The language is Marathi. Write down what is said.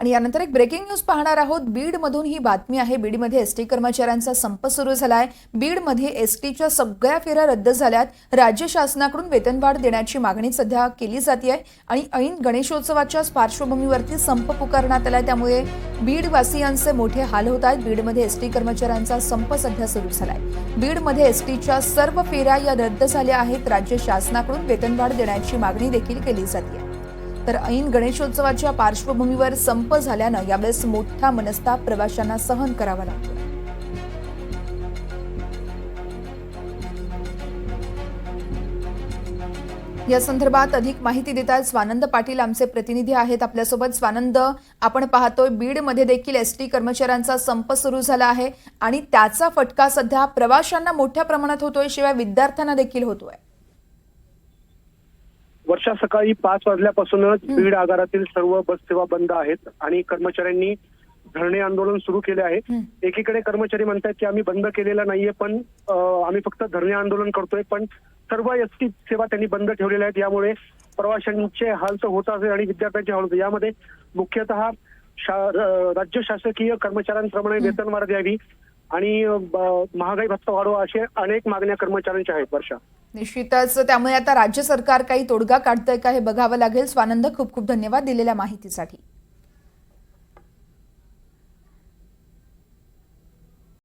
आणि यानंतर एक ब्रेकिंग न्यूज पाहणार आहोत. बीडमधून ही बातमी आहे. बीडमध्ये एसटी कर्मचाऱ्यांचा संप सुरू झालाय. बीडमध्ये एस टीच्या सगळ्या फेऱ्या रद्द झाल्यात. राज्य शासनाकडून वेतनवाढ देण्याची मागणी सध्या केली जाते आणि ऐन गणेशोत्सवाच्या पार्श्वभूमीवरती संप पुकारण्यात आलाय. त्यामुळे बीडवासियांचे मोठे हाल होत आहेत. बीडमध्ये एस टी कर्मचाऱ्यांचा संप सध्या सुरू झालाय. बीडमध्ये एस टीच्या सर्व फेऱ्या या रद्द झाल्या आहेत. राज्य शासनाकडून वेतनवाढ देण्याची मागणी देखील केली जाते तर ऐन गणेशोत्सवाच्या पार्श्वभूमीवर संप झाल्यानं यावेळेस मोठा मनस्ताप प्रवाशांना सहन करावा लागतो. या संदर्भात अधिक माहिती देतात स्वानंद पाटील आमचे प्रतिनिधी आहेत आपल्यासोबत. स्वानंद आपण पाहतोय बीडमध्ये देखील एस टी कर्मचाऱ्यांचा संप सुरू झाला आहे आणि त्याचा फटका सध्या प्रवाशांना मोठ्या प्रमाणात होतोय शिवाय विद्यार्थ्यांना देखील होतोय. वर्षा सकाळी पाच वाजल्यापासूनच बीड आगारातील सर्व बस सेवा बंद आहेत आणि कर्मचाऱ्यांनी धरणे आंदोलन सुरू केले आहे. एकीकडे कर्मचारी म्हणतात की आम्ही बंद केलेला नाहीये पण आम्ही फक्त धरणे आंदोलन करतोय पण सर्व एस टी सेवा त्यांनी बंद ठेवलेल्या आहेत. यामुळे प्रवाशांचे हाल तर होत आहे आणि विद्यार्थ्यांचे हाल होते यामध्ये मुख्यतः राज्य शासकीय कर्मचाऱ्यांप्रमाणे वेतनवाढ द्यावी आणि महागाई भत्ता वाढवा असे अनेक मागण्या कर्मचाऱ्यांच्या आहेत वर्षा. निश्चितच त्यामुळे आता राज्य सरकार काही तोडगा काढतंय का हे बघावं लागेल. स्वानंद खूप खूप धन्यवाद दिलेल्या माहितीसाठी.